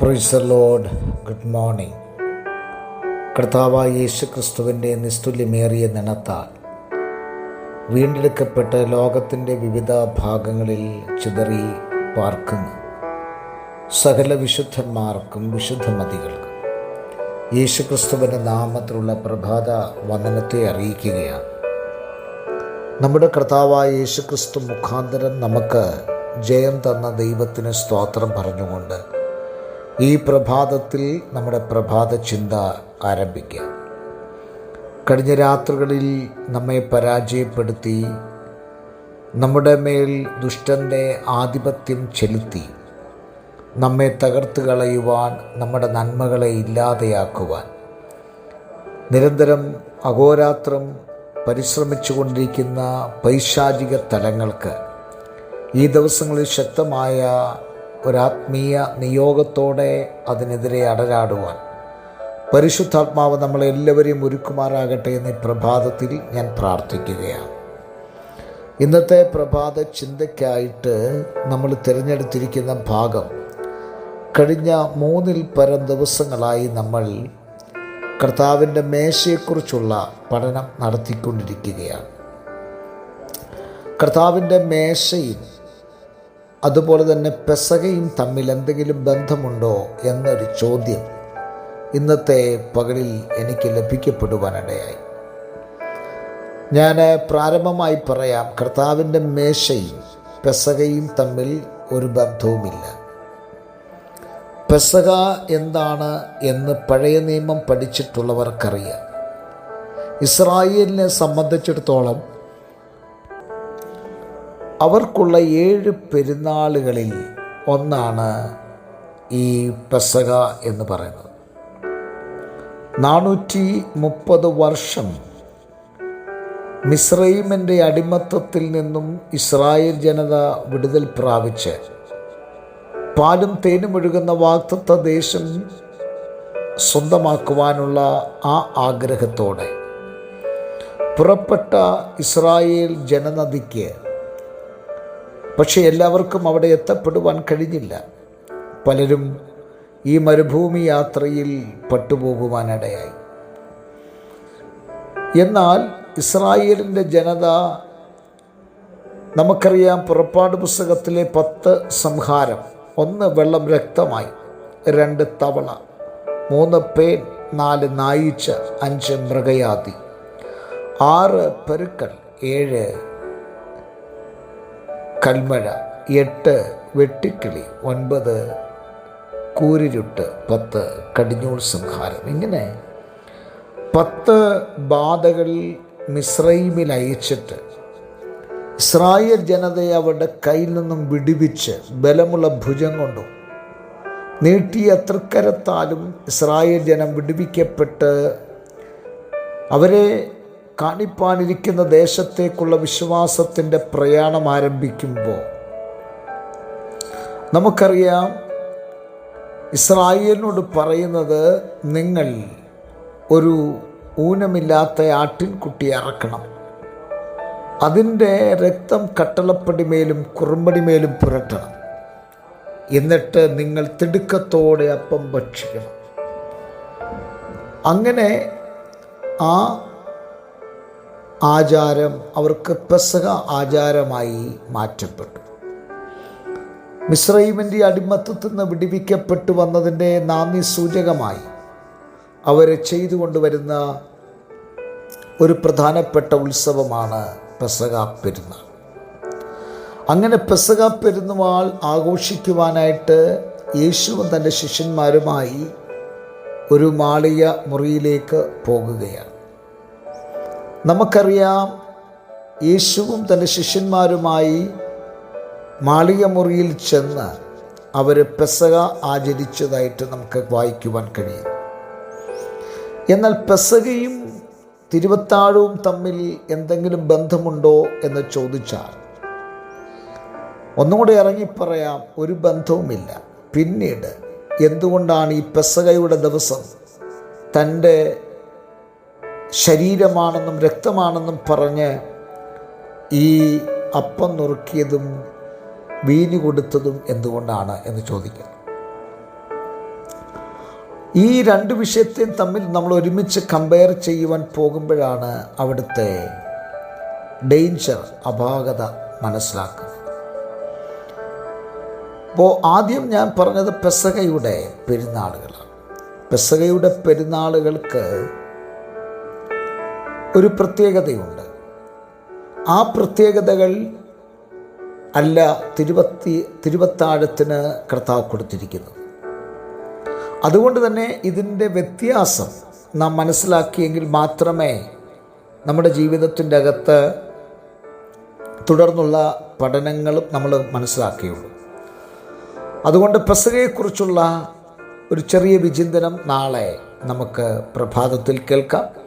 പ്രൊയ്സർ load good morning കർത്താവായ യേശു ക്രിസ്തുവിന്റെ നിസ്തുല്യമേറിയ നിണത്താൽ വീണ്ടെടുക്കപ്പെട്ട് ലോകത്തിന്റെ വിവിധ ഭാഗങ്ങളിൽ ചിതറി പാർക്കുന്നു. സകല വിശുദ്ധന്മാർക്കും വിശുദ്ധമതികൾക്കും യേശു ക്രിസ്തുവിന്റെ നാമത്തിലുള്ള പ്രഭാത വന്ദനത്തെ അറിയിക്കുകയാണ്. നമ്മുടെ കർത്താവായ യേശുക്രിസ്തു മുഖാന്തരം നമുക്ക് ജയം തന്ന ദൈവത്തിന് സ്തോത്രം പറഞ്ഞുകൊണ്ട് ഈ പ്രഭാതത്തിൽ നമ്മുടെ പ്രഭാത ചിന്ത ആരംഭിക്കാം കഴിഞ്ഞ രാത്രികളിൽ നമ്മെ പരാജയപ്പെടുത്തി നമ്മുടെ മേൽ ദുഷ്ടന്റെ ആധിപത്യം ചെലുത്തി നമ്മെ തകർത്ത് കളയുവാൻ നമ്മുടെ നന്മകളെ ഇല്ലാതെയാക്കുവാൻ നിരന്തരം അഹോരാത്രം പരിശ്രമിച്ചുകൊണ്ടിരിക്കുന്ന പൈശാചിക തലങ്ങൾക്ക് ഈ ദിവസങ്ങളിൽ ശക്തമായ ഒരാത്മീയ നിയോഗത്തോടെ അതിനെതിരെ അടരാടുവാൻ. പരിശുദ്ധാത്മാവ് നമ്മളെല്ലാവരെയും ഒരുക്കുമാറാകട്ടെ എന്ന് പ്രഭാതത്തിൽ ഞാൻ പ്രാർത്ഥിക്കുകയാണ്. ഇന്നത്തെ പ്രഭാത ചിന്തയ്ക്കായിട്ട് നമ്മൾ തിരഞ്ഞെടുത്തിരിക്കുന്ന ഭാഗം കഴിഞ്ഞ മൂന്നിൽ പരം ദിവസങ്ങളായി നമ്മൾ കർത്താവിന്റെ മേശയെക്കുറിച്ചുള്ള പഠനം നടത്തിക്കൊണ്ടിരിക്കുകയാണ്. കർത്താവിന്റെ മേശയും അതുപോലെ തന്നെ പെസകയും തമ്മിൽ എന്തെങ്കിലും ബന്ധമുണ്ടോ എന്നൊരു ചോദ്യം ഇന്നത്തെ പകലിൽ എനിക്ക് ലഭിക്കപ്പെടുവാനിടയായി. ഞാൻ പ്രാരംഭമായി പറയാം കർത്താവിന്റെ മേശയും പെസകയും തമ്മിൽ ഒരു ബന്ധവുമില്ല. പെസക എന്താണ് എന്ന് പഴയ നിയമം പഠിച്ചിട്ടുള്ളവർക്കറിയാം. ഇസ്രായേലിനെ സംബന്ധിച്ചിടത്തോളം അവർക്കുള്ള ഏഴ് പെരുന്നാളുകളിൽ ഒന്നാണ് ഈ പെസക എന്ന് പറയുന്നത്. നാനൂറ്റി മുപ്പത് വർഷം മിസ്രൈമിന്റെ അടിമത്തത്തിൽ നിന്നും ഇസ്രായേൽ ജനത വിടുതൽ പ്രാപിച്ച് പാലും തേനും ഒഴുകുന്ന വാക്തത്വ ദേശം സ്വന്തമാക്കുവാനുള്ള ആ ആഗ്രഹത്തോടെ പുറപ്പെട്ട ഇസ്രായേൽ ജനനദിക്ക് പക്ഷേ എല്ലാവർക്കും അവിടെ എത്തപ്പെടുവാൻ കഴിഞ്ഞില്ല. പലരും ഈ മരുഭൂമി യാത്രയിൽ പട്ടുപോകുവാനിടയായി. എന്നാൽ ഇസ്രായേലിന്റെ ജനത നമുക്കറിയാം പുറപ്പാട് പുസ്തകത്തിലെ പത്ത് സംഹാരം. ഒന്ന് വെള്ളം രക്തമായി രണ്ട് തവള മൂന്ന് പേൻ നാല് നായിച്ച അഞ്ച് മൃഗയാതി ആറ് പെരുക്കൾ ഏഴ് കൽമഴ എട്ട് വെട്ടിക്കിളി ഒൻപത് കൂരിരുട്ട് പത്ത് കടിഞ്ഞൂൾ സംഹാരം. ഇങ്ങനെ പത്ത് ബാധകൾ മിശ്രൈമിൽ അയച്ചിട്ട് ഇസ്രായേൽ ജനതയെ അവരുടെ കയ്യിൽ നിന്നും വിടിവിച്ച് ബലമുള്ള ഭുജം കൊണ്ടും നീട്ടിയ തൃക്കരത്താലും ഇസ്രായേൽ ജനം വിടുവിക്കപ്പെട്ട് അവരെ കാണിപ്പാനിരിക്കുന്ന ദേശത്തേക്കുള്ള വിശ്വാസത്തിന്റെ പ്രയാണം ആരംഭിക്കുമ്പോൾ നമുക്കറിയാം ഇസ്രായേലിനോട് പറയുന്നത് നിങ്ങൾ ഒരു ഊനമില്ലാത്ത ആട്ടിൻകുട്ടി അറക്കണം. അതിന്റെ രക്തം കട്ടളപ്പടിമേലും കുറുമ്പടിമേലും പുരട്ടണം. എന്നിട്ട് നിങ്ങൾ തിടുക്കത്തോടെ അപ്പം ഭക്ഷിക്കണം. അങ്ങനെ ആ ആചാരം അവർക്ക് പെസക ആചാരമായി മാറ്റപ്പെട്ടു. മിശ്രൈമിന്റെ അടിമത്തത്തിൽ നിന്ന് വിടിവിക്കപ്പെട്ടു വന്നതിന്റെ നാന്ദി സൂചകമായി അവർ ചെയ്തു കൊണ്ടുവരുന്ന ഒരു പ്രധാനപ്പെട്ട ഉത്സവമാണ് പെസക പെരുന്നാൾ. അങ്ങനെ പെസക പെരുന്നാൾ ആഘോഷിക്കുവാനായിട്ട് യേശുവും തന്റെ ശിഷ്യന്മാരുമായി ഒരു മാളിക മുറിയിലേക്ക് പോകുകയാണ്. നമുക്കറിയാം യേശുവും തന്റെ ശിഷ്യന്മാരുമായി മാളിക മുറിയിൽ ചെന്ന് അവർ പെസക ആചരിച്ചതായിട്ട് നമുക്ക് വായിക്കുവാൻ കഴിയും. എന്നാൽ പെസകയും തിരുവത്താഴവും തമ്മിൽ എന്തെങ്കിലും ബന്ധമുണ്ടോ എന്ന് ചോദിച്ചാൽ ഒന്നുകൂടെ ഇറങ്ങിപ്പറയാം ഒരു ബന്ധവുമില്ല. പിന്നീട് എന്തുകൊണ്ടാണ് ഈ പെസകയുടെ ദിവസം തന്റെ ശരീരമാണെന്നും രക്തമാണെന്നും പറഞ്ഞ് ഈ അപ്പം നുറുക്കിയതും വീഞ്ഞു കൊടുത്തതും എന്തുകൊണ്ടാണ് എന്ന് ചോദിക്കുന്നു. ഈ രണ്ട് വിഷയത്തെയും തമ്മിൽ നമ്മൾ ഒരുമിച്ച് കമ്പയർ ചെയ്യുവാൻ പോകുമ്പോഴാണ് അവിടുത്തെ ഡേഞ്ചർ അപാകത മനസ്സിലാക്കുന്നത്. അപ്പോൾ ആദ്യം ഞാൻ പറഞ്ഞത് പെസകയുടെ പെരുന്നാളുകളാണ്. പെസകയുടെ പെരുന്നാളുകൾക്ക് ഒരു പ്രത്യേകതയുണ്ട്. ആ പ്രത്യേകതകൾ അല്ല തിരുവത്തി തിരുവത്താഴത്തിന് കർത്താവ് കൊടുത്തിരിക്കുന്നത്. അതുകൊണ്ട് തന്നെ ഇതിന്റെ വ്യത്യാസം നാം മനസ്സിലാക്കിയെങ്കിൽ മാത്രമേ നമ്മുടെ ജീവിതത്തിന്റെ അകത്ത് തുടർന്നുള്ള പഠനങ്ങളും നമ്മൾ മനസ്സിലാക്കിയുള്ളൂ. അതുകൊണ്ട് പെസകയെക്കുറിച്ചുള്ള ഒരു ചെറിയ വിചിന്തനം നാളെ നമുക്ക് പ്രഭാതത്തിൽ കേൾക്കാം.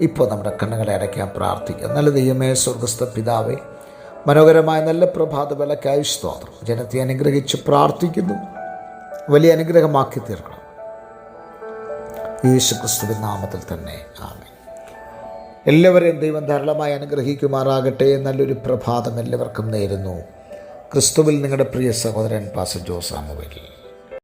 ഇപ്പോൾ നമ്മുടെ കണ്ണുകളെ അടയ്ക്കാൻ പ്രാർത്ഥിക്കാം. നല്ല ദൈവമേ സ്വർഗസ്ഥ പിതാവേ മനോഹരമായ നല്ല പ്രഭാത വിലക്കായി സ്തോത്രം. ജനത്തെ അനുഗ്രഹിച്ച് പ്രാർത്ഥിക്കുന്നു. വലിയ അനുഗ്രഹമാക്കി തീർക്കണം. യേശു ക്രിസ്തുവിൻ നാമത്തിൽ തന്നെ. ആമേ എല്ലാവരെയും ദൈവം ധാരാളമായി അനുഗ്രഹിക്കുമാറാകട്ടെ. നല്ലൊരു പ്രഭാതം എല്ലാവർക്കും നേരുന്നു. ക്രിസ്തുവിൽ നിങ്ങളുടെ പ്രിയ സഹോദരൻ പാസ ജോസ് സാമുവേൽ